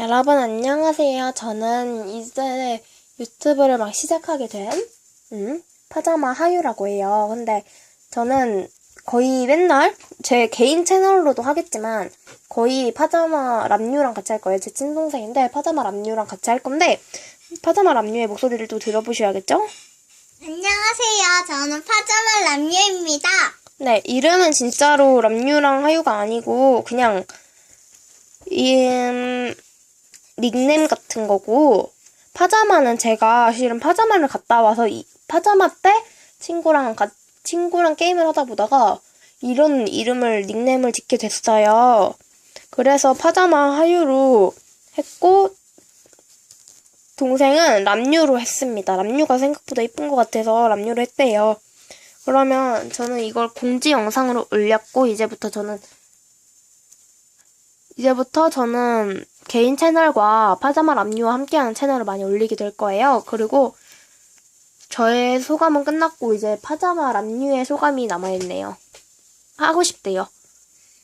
여러분 안녕하세요. 저는 이제 유튜브를 막 시작하게 된 음, 파자마 하유라고 해요. 근데 저는 거의 맨날 제 개인 채널로도 하겠지만 거의 파자마 람뉴랑 같이 할 거예요. 제 친동생인데 파자마 람뉴랑 같이 할 건데 파자마 람뉴의 목소리를 또 들어보셔야겠죠? 안녕하세요. 저는 파자마 람유입니다. 네, 이름은 진짜로 람뉴랑 하유가 아니고 그냥 음, 닉네임 같은 거고 파자마는 제가 실은 파자마를 갔다 와서 이 파자마 때 친구랑 가, 친구랑 게임을 하다 보다가 이런 이름을 닉네임을 짓게 됐어요. 그래서 파자마 하유로 했고 동생은 람뉴로 했습니다. 람뉴가 생각보다 이쁜 것 같아서 람뉴로 했대요. 그러면 저는 이걸 공지 영상으로 올렸고 이제부터 저는 이제부터 저는 개인 채널과 파자마 람뉴와 함께하는 채널을 많이 올리게 될 거예요. 그리고 저의 소감은 끝났고 이제 파자마 람뉴의 소감이 남아있네요. 하고 싶대요.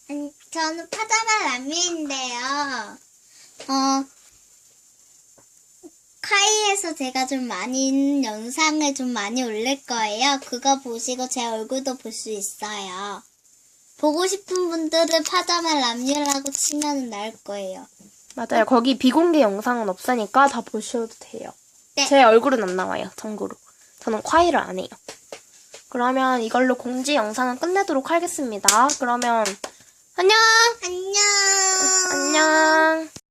아니, 저는 파자마 람유인데요. 어, 카이에서 제가 좀 많이 영상을 좀 많이 올릴 거예요. 그거 보시고 제 얼굴도 볼 수 있어요. 보고 싶은 분들은 파자마 람유라고 치면 나올 거예요. 맞아요. 거기 비공개 영상은 없으니까 다 보셔도 돼요. 네. 제 얼굴은 안 나와요. 참고로. 저는 콰이를 안 해요. 그러면 이걸로 공지 영상은 끝내도록 하겠습니다. 그러면! 안녕. 안녕!